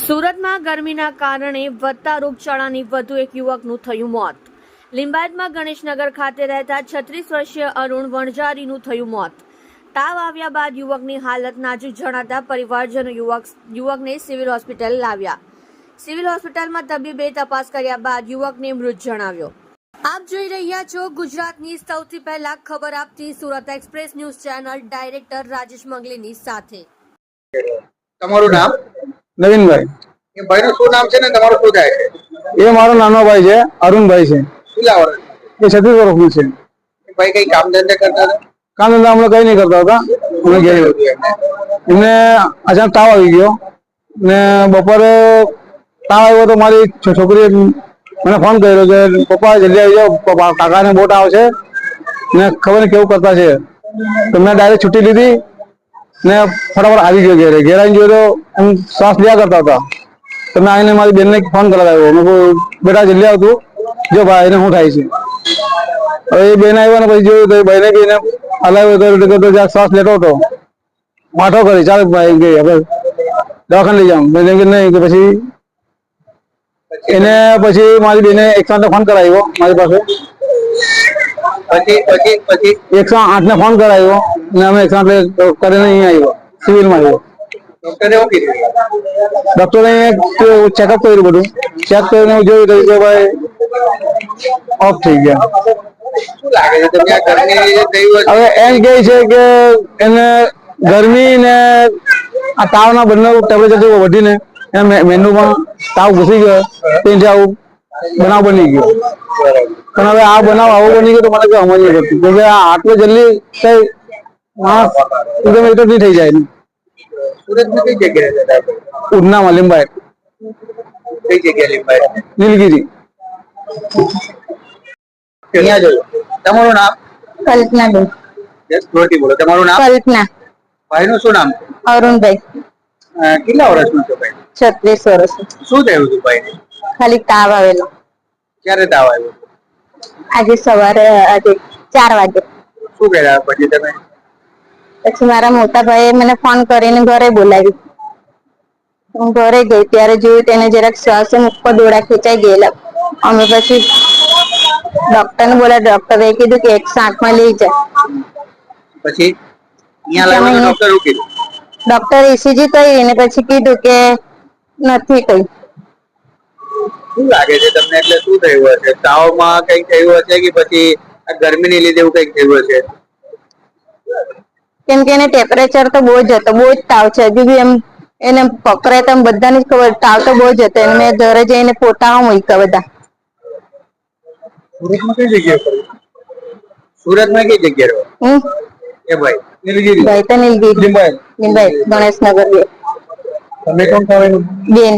સુરતમાં ગરમીના કારણે વધતા રોગચાળાની વધુ એક યુવકનું થયું મોત. લિંબાયતમાં ગણેશનગર ખાતે રહેતા છત્રીસ વર્ષીય અરુણ વણઝારીનું થયું મોત. તાવ આવ્યા બાદ યુવકની હાલત નાજુક જણાતા પરિવારજનો યુવક યુવકને સિવિલ હોસ્પિટલ લાવ્યા. સિવિલ હોસ્પિટલમાં તબીબે તપાસ કર્યા બાદ યુવકને મૃત જણાવ્યો. આપ જોઈ રહ્યા છો ગુજરાતની સૌથી પહેલા ખબર આપતી Surat express news channel director Rajesh મંગલીની સાથે. તમારું નામ? નવીનભાઈ. એ ભાઈનું શું નામ છે ને તમારું શું થાય છે? એ મારો નાનો ભાઈ છે અરુણભાઈ છે. કેટલા વર્ષ એ છત્રીસ વર્ષનું છે. ભાઈ કઈ કામ ધંધા કરતા હતા? કામ ધંધા હમણાં કઈ નહીં કરતા હતા. અમે ગયા એમને? અચાનક તાવ આવી ગયો. ને બપોરે તાવ આવ્યો તો મારી છોકરીએ મને ફોન કર્યો કે પપ્પા જલ્દી આવી જાઓ. પપ્પા કાકાને બોટ આવશે ને ખબર નહીં કેવું કરતા છે. તો મેં ડાયરેક્ટ છૂટી લીધી. ને ફટાફટ આવી ગયો ઘેરે ઘેર આવીને જોયો તો એમ શ્વાસ લ્યા કરતા હતા તો મેં આવીને મારી બેનને ફોન કરાવ્યો મેં કહ્યું બેટા જલ્દી આવતું જો ભાઈ એને શું થાય છે હવે એ બેન આવ્યા ને પછી જોયું તો એ ભાઈને બી એને હલાવ્યો તો એટલે કહેતો જ્યાં શ્વાસ લેતો હતો માઠો કરી ચાલ ભાઈ ગઈ હવે દવાખાને લઈ જાઉં મેં કે નહીં કે પછી એને પછી મારી બેને એકસો આઠને ફોન કરાવ્યો મારી પાસે પછી પછી પછી એકસો આઠ ને ફોન કરાયો ને અમે એકસો આઠ કરીને અહીંયા આવ્યો સિવિલમાં આવ્યો. ડોક્ટરે ચેકઅપ કર્યું બધું. ચેક કરીને જોયું કહ્યું કે ભાઈ ઓફ થઈ ગયા. હવે એમ કે છે કે એને ગરમી ને આ તાવના બંને ટેમ્પરેચર વધીને મેનુ પણ તાવ ઘૂસી ગયો તેથી આવું બનાવ બની ગયો. પણ હવે આ બનાવ આવો બની ગયો તો મને કઈ સમજ નહીં પડતી કેમ કે આ આટલો જલ્દી કઈ માણસ એકદમ એકદમ નહીં થઈ જાય કઈ જગ્યાએ લીંબાય નીલગીરી. અહીંયા જોયું? તમારું નામ? કલ્પના બેન બોલો. તમારું નામ? કલ્પના. ભાઈનું શું નામ? છે અરુણભાઈ. અ, કેટલા વર્ષનું છે ભાઈ? છત્રીસ વર્ષ શું થયું હતું ભાઈને? ખાલી તાવ આવેલો. ક્યારે તાવ આવ્યો? આજે સવારે આજે ચાર વાગે. શું કર્યા પછી તમે? પછી મારા મોટા ભાઈએ મને ફોન કરીને ઘરે બોલાવી. હું ઘરે ગઈ ત્યારે જોયું તેને જરાક શ્વાસ ઉપર દોડા ખેંચાઈ ગયેલા. અમે પછી ડોક્ટર ને બોલા ડોક્ટરે કીધું કે એક આઠમાં લઈ જાય પછી ડોક્ટર ઈસીજી કરી ને પછી કીધું કે નથી કઈ. શું લાગે છે તમને? એટલે શું થયું હશે તાવમાં કઈ થયું હશે કે પછી ગરમીને લીધે એવું કંઈક થયું હશે કેમ કે એને ટેમ્પરેચર તો બહુ જ હતો. બહુ જ તાવ છે. હજુ બી એમ એને પકડે તો બધાને જ ખબર. તાવ તો બહુ જ હતો. એને મેં ઘરે જઈને પોતાઓ મૂક્યા બધા. સુરતમાં કઈ જગ્યાએ પડ્યું સુરતમાં કઈ જગ્યાએ રહો હું? એ ભાઈ નીલગીરી. ભાઈ તો નીલગીરી. લીંબાઈ ગણેશનગર બે. તમે કોણ બેન.